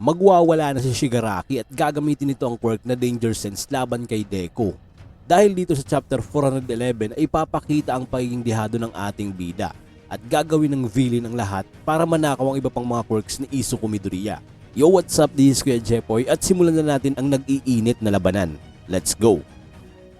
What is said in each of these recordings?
magwawala na si Shigaraki at gagamitin nito ang quirk na Danger Sense laban kay Deku. Dahil dito sa chapter 411 ay ipapakita ang pagiging dihado ng ating bida at gagawin ng villain ang lahat para manakaw ang iba pang mga quirks ni Izuku Midoriya. Yo, what's up? This is Kuya Jepoy at simulan na natin ang nag-iinit na labanan. Let's go!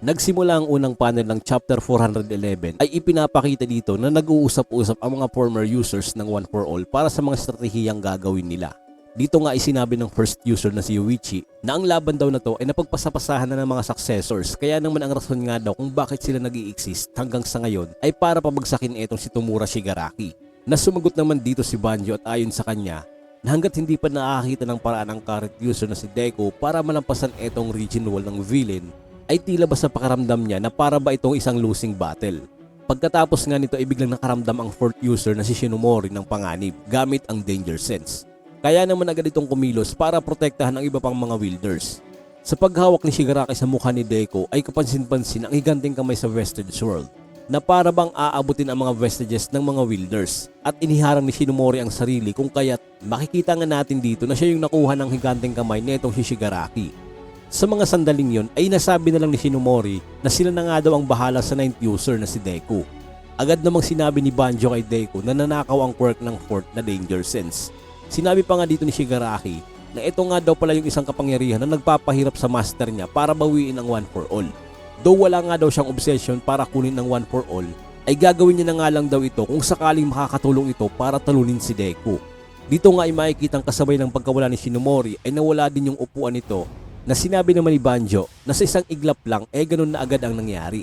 Nagsimula ang unang panel ng chapter 411 ay ipinapakita dito na nag-uusap-usap ang mga former users ng One for All para sa mga estratehiyang gagawin nila. Dito nga ay sinabi ng first user na si Yuichi na ang laban daw na to ay napagpasapasahan na ng mga successors kaya naman ang rason nga daw kung bakit sila nag exist hanggang sa ngayon ay para pabagsakin itong si Tomura Shigaraki. Na sumagot naman dito si Banjo at ayon sa kanya na hanggat hindi pa nakakita ng paraan ng current user na si Deku para malampasan itong region wall ng villain ay tila ba sa pakaramdam niya na para ba itong isang losing battle. Pagkatapos nga nito ay biglang nakaramdam ang fourth user na si Shinomori ng panganib gamit ang Danger Sense. Kaya naman agad itong kumilos para protektahan ang iba pang mga wielders. Sa paghawak ni Shigaraki sa mukha ni Deku ay kapansin-pansin ang higanting kamay sa Vestige World na para bang aabutin ang mga vestiges ng mga wielders at iniharang ni Shinomori ang sarili kung kaya't makikita nga natin dito na siya yung nakuha ng higanting kamay nitong si Shigaraki. Sa mga sandaling yon ay nasabi na lang ni Shinomori na sila na nga daw ang bahala sa ninth user na si Deku. Agad namang sinabi ni Banjo kay Deku na nanakaw ang quirk ng fourth na Danger Sense. Sinabi pa nga dito ni Shigaraki na ito nga daw pala yung isang kapangyarihan na nagpapahirap sa master niya para bawiin ang one for all. Though wala nga daw siyang obsession para kunin ng one for all, ay gagawin niya na nga lang daw ito kung sakaling makakatulong ito para talunin si Deku. Dito nga ay makikitang kasabay ng pagkawala ni Shinomori ay nawala din yung upuan nito na sinabi naman ni Banjo na sa isang iglap lang eh ganun na agad ang nangyari.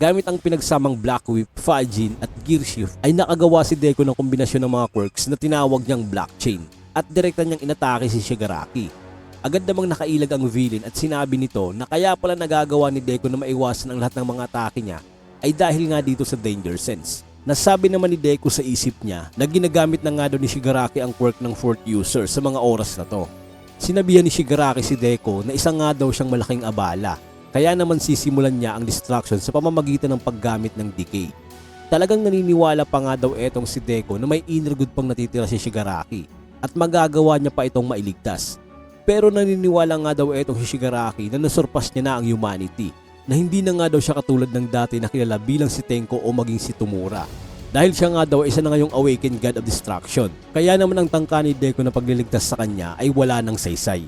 Gamit ang pinagsamang Black Whip, Fajin at Gear Shift ay nakagawa si Deku ng kombinasyon ng mga quirks na tinawag niyang Blockchain at direkta niyang inatake si Shigaraki. Agad namang nakailag ang villain at sinabi nito na kaya pala nagagawa ni Deku na maiwasan ang lahat ng mga atake niya ay dahil nga dito sa Danger Sense. Nasabi naman ni Deku sa isip niya na ginagamit na nga daw ni Shigaraki ang quirk ng fourth user sa mga oras na to. Sinabihan ni Shigaraki si Deku na isa nga daw siyang malaking abala kaya naman sisimulan niya ang distraction sa pamamagitan ng paggamit ng decay. Talagang naniniwala pa nga daw etong si Deku na may inner good pang natitira si Shigaraki at magagawa niya pa itong mailigtas. Pero naniniwala nga daw etong si Shigaraki na nasurpas niya na ang humanity na hindi na nga daw siya katulad ng dati na kilala bilang si Tenko o maging si Tomura. Dahil siya nga daw isa na ngayong awakened god of destruction. Kaya naman ang tangka ni Deku na pagliligtas sa kanya ay wala ng saysay.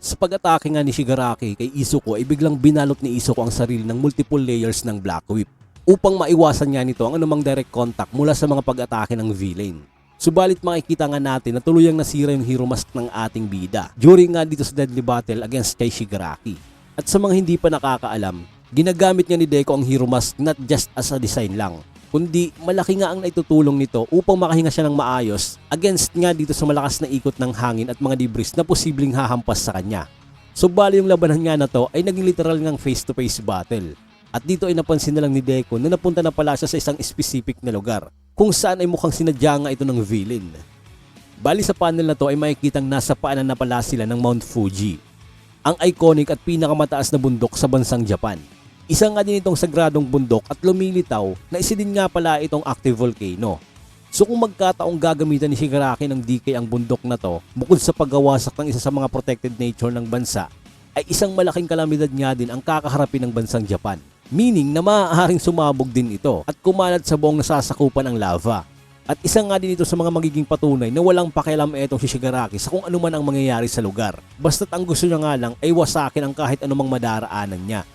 Sa pag-atake nga ni Shigaraki kay Izuku ay biglang binalot ni Izuku ang sarili ng multiple layers ng Black Whip upang maiwasan nga nito ang anumang direct contact mula sa mga pag-atake ng villain. Subalit makikita nga natin na tuluyang nasira yung hero mask ng ating bida during nga dito sa deadly battle against kay Shigaraki. At sa mga hindi pa nakakaalam, ginagamit nga ni Deku ang hero mask not just as a design lang, kundi malaki nga ang naitutulong nito upang makahinga siya ng maayos against nga dito sa malakas na ikot ng hangin at mga debris na posibleng hahampas sa kanya. So bali yung labanan nga na to ay naging literal ngang face-to-face battle. At dito ay napansin na lang ni Deku na napunta na pala siya sa isang specific na lugar kung saan ay mukhang sinadya nga ito ng villain. Bali sa panel na to ay makikitang nasa paanan na pala sila ng Mount Fuji, ang iconic at pinakamataas na bundok sa bansang Japan. Isa nga din itong sagradong bundok at lumilitaw na isa din nga pala itong active volcano. So kung magkataong gagamitan ni Shigaraki ng DK ang bundok na to, bukod sa paggawasak ng isa sa mga protected nature ng bansa, ay isang malaking kalamidad nga din ang kakaharapin ng bansang Japan. Meaning na maaaring sumabog din ito at kumalat sa buong nasasakupan ng lava. At isa nga din ito sa mga magiging patunay na walang pakialam etong si Shigaraki sa kung ano man ang mangyayari sa lugar. Basta't ang gusto niya nga lang ay wasakin ang kahit anumang madaraanan niya.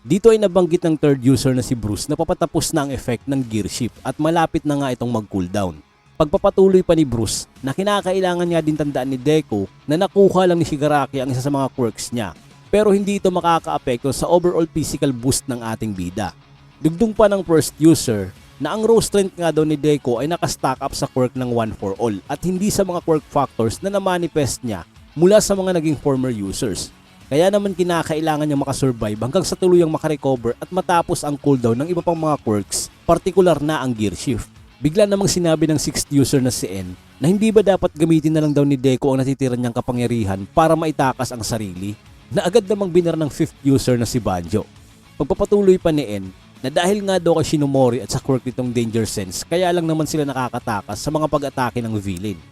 Dito ay nabanggit ng third user na si Bruce na papatapos na ang effect ng gear shift at malapit na nga itong mag-cooldown. Pagpapatuloy pa ni Bruce na kinakailangan nga din tandaan ni Deku na nakuha lang ni Shigaraki ang isa sa mga quirks niya pero hindi ito makakaapekto sa overall physical boost ng ating bida. Dugdong pa ng first user na ang raw strength nga daw ni Deku ay nakastack up sa quirk ng one for all at hindi sa mga quirk factors na na-manifest niya mula sa mga naging former users. Kaya naman kinakailangan niya makasurvive hanggang sa tuluyang makarecover at matapos ang cooldown ng iba pang mga quirks, partikular na ang gear shift. Bigla namang sinabi ng 6th user na si N na hindi ba dapat gamitin na lang daw ni Deku ang natitira niyang kapangyarihan para maitakas ang sarili na agad namang binar ng 5th user na si Banjo. Pagpapatuloy pa ni N na dahil nga daw kay Shinomori at sa quirk nitong Danger Sense kaya lang naman sila nakakatakas sa mga pag-atake ng villain.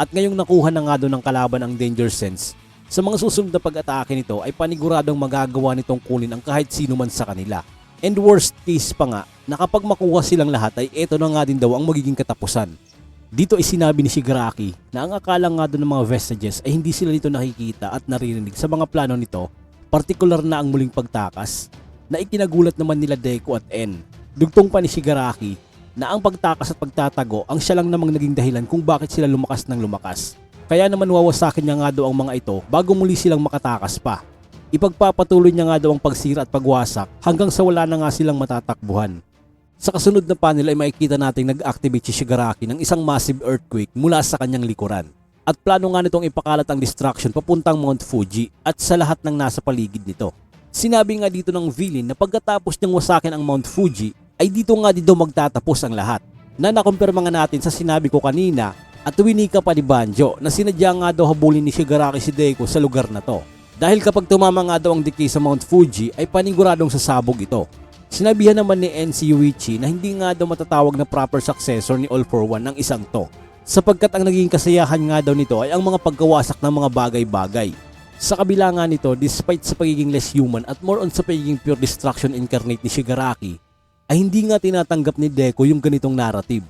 At ngayong nakuha na nga doon ng kalaban ang Danger Sense, sa mga susunod na pag-atake nito ay paniguradong magagawa nitong kunin ang kahit sino man sa kanila. And worst case pa nga, na kapag makuha silang lahat ay eto na nga din daw ang magiging katapusan. Dito ay sinabi ni Shigaraki na ang akala nga doon ng mga vestiges ay hindi sila dito nakikita at naririnig sa mga plano nito, partikular na ang muling pagtakas, na ikinagulat naman nila Deku at En. Dugtong pa ni Shigaraki na ang pagtakas at pagtatago ang siya lang namang naging dahilan kung bakit sila lumakas ng lumakas. Kaya naman wawasakin niya nga daw ang mga ito bago muli silang makatakas pa. Ipagpapatuloy niya nga daw ang pagsira at pagwasak hanggang sa wala na nga silang matatakbuhan. Sa kasunod na panel ay makikita nating nag-activate si Shigaraki ng isang massive earthquake mula sa kanyang likuran. At plano nga nitong ipakalat ang destruction papuntang Mount Fuji at sa lahat ng nasa paligid nito. Sinabi nga dito ng villain na pagkatapos niyang wasakin ang Mount Fuji ay dito nga daw magtatapos ang lahat. Na nakumpirma nga natin sa sinabi ko kanina at winika pa ni Banjo na sinadya nga daw habulin ni Shigaraki si Deku sa lugar na to. Dahil kapag tumama nga daw ang decay sa Mount Fuji ay paniguradong sasabog ito. Sinabihan naman ni NC Yuichi na hindi nga daw matatawag na proper successor ni All for One ng isang to. Sapagkat ang naging kasayahan nga daw nito ay ang mga pagkawasak ng mga bagay-bagay. Sa kabila nga nito, despite sa pagiging less human at more on sa pagiging pure destruction incarnate ni Shigaraki, ay hindi nga tinatanggap ni Deku yung ganitong narrative.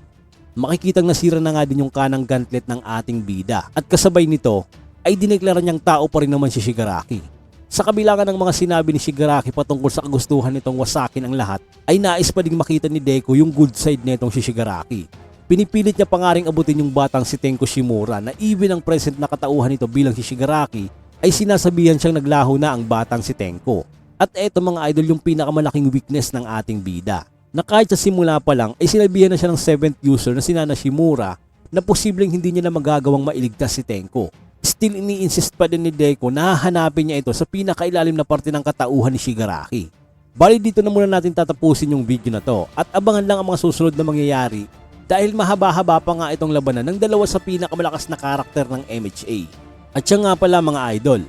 Makikitang nasira na nga din yung kanang gantlet ng ating bida at kasabay nito ay dineklara niyang tao pa rin naman si Shigaraki. Sa kabila nga ng mga sinabi ni Shigaraki patungkol sa kagustuhan nitong wasakin ang lahat, ay nais pa ding makita ni Deku yung good side nitong si Shigaraki. Pinipilit niya pa nga ring abutin yung batang si Tenko Shimura na even ang present na katauhan nito bilang si Shigaraki ay sinasabihan siyang naglaho na ang batang si Tenko. At eto mga idol yung pinakamalaking weakness ng ating bida. Na kahit sa simula pa lang ay sinabihan na siya ng 7th user na si Nana Shimura na posibleng hindi niya na magagawang mailigtas si Tenko. Still ini-insist pa din ni Deku na hahanapin niya ito sa pinakailalim na parte ng katauhan ni Shigaraki. Bali dito na muna natin tatapusin yung video na to at abangan lang ang mga susunod na mangyayari dahil mahaba-haba pa nga itong labanan ng dalawa sa pinakamalakas na karakter ng MHA. At siya nga pala mga idol,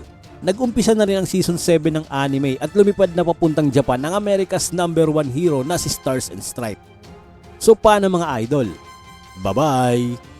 nag-umpisa na rin ang season 7 ng anime at lumipad na papuntang Japan ng America's number 1 hero na si Stars and Stripe. So paano mga idol? Bye-bye!